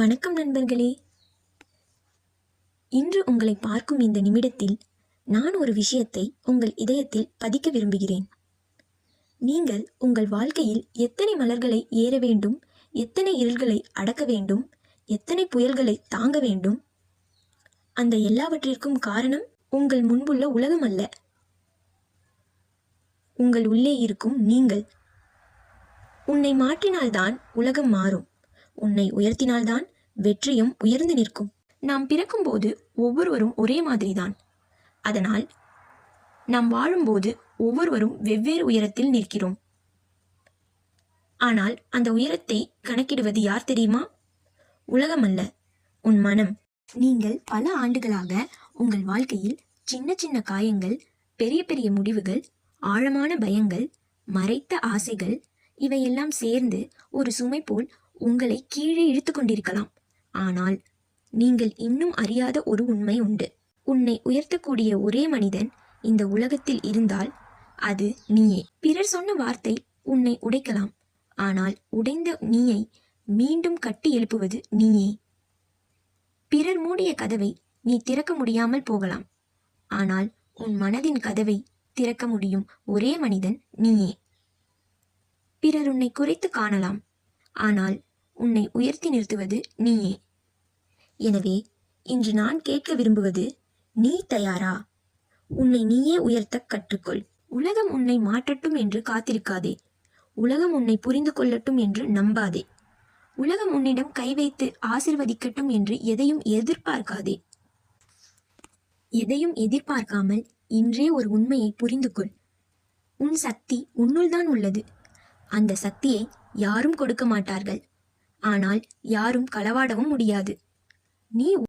வணக்கம் நண்பர்களே. இன்று உங்களை பார்க்கும் இந்த நிமிடத்தில் நான் ஒரு விஷயத்தை உங்கள் இதயத்தில் பதிக்க விரும்புகிறேன். நீங்கள் உங்கள் வாழ்க்கையில் எத்தனை மலர்களை ஏற வேண்டும் எத்தனை இருள்களை அடக்க வேண்டும் எத்தனை புயல்களை தாங்க வேண்டும்? அந்த எல்லாவற்றிற்கும் காரணம் உங்கள் முன்புள்ள உலகம் அல்ல. உங்கள் உள்ளே இருக்கும் நீங்கள். உன்னை மாற்றினால்தான் உலகம் மாறும். உன்னை உயர்த்தினால்தான் வெற்றியும் உயர்ந்து நிற்கும். நாம் பிறக்கும்போது ஒவ்வொருவரும் ஒரே மாதிரிதான். அதனால் நாம் வாழும்போது ஒவ்வொருவரும் வெவ்வேறு உயரத்தில் நிற்கிறோம். ஆனால் அந்த உயரத்தை கணக்கிடுவது யார் தெரியுமா? உலகம் அல்ல உன் மனம். நீங்கள் பல ஆண்டுகளாக உங்கள் வாழ்க்கையில் சின்ன சின்ன காயங்கள் பெரிய பெரிய முடிவுகள் ஆழமான பயங்கள் மறைத்த ஆசைகள் இவையெல்லாம் சேர்ந்து ஒரு சுமை போல் உங்களை கீழே இழுத்து கொண்டிருக்கலாம். ஆனால் நீங்கள் இன்னும் அறியாத ஒரு உண்மை உண்டு. உன்னை உயர்த்தக்கூடிய ஒரே மனிதன் இந்த உலகத்தில் இருந்தால் அது நீயே. பிறர் சொன்ன வார்த்தை உன்னை உடைக்கலாம். ஆனால் உடைந்த நீயை மீண்டும் கட்டி எழுப்புவது நீயே. பிறர் மூடிய கதவை நீ திறக்க முடியாமல் போகலாம். ஆனால் உன் மனதின் கதவை திறக்க முடியும் ஒரே மனிதன் நீயே. பிறர் உன்னை குறைத்து காணலாம். ஆனால் உன்னை உயர்த்தி நிறுத்துவது நீயே. எனவே இன்று நான் கேட்க விரும்புவது நீ தயாரா? உன்னை நீயே உயர்த்த கற்றுக்கொள். உலகம் உன்னை மாற்றட்டும் என்று காத்திருக்காதே. உலகம் உன்னை புரிந்து கொள்ளட்டும் என்று நம்பாதே. உலகம் உன்னிடம் கை வைத்து ஆசிர்வதிக்கட்டும் என்று எதையும் எதிர்பார்க்காதே. எதையும் எதிர்பார்க்காமல் இன்றே ஒரு உண்மையை புரிந்து கொள் உன் சக்தி உன்னுள் தான் உள்ளது. அந்த சக்தியை யாரும் கொடுக்க மாட்டார்கள். ஆனால் யாரும் களவாடவும் முடியாது. நீ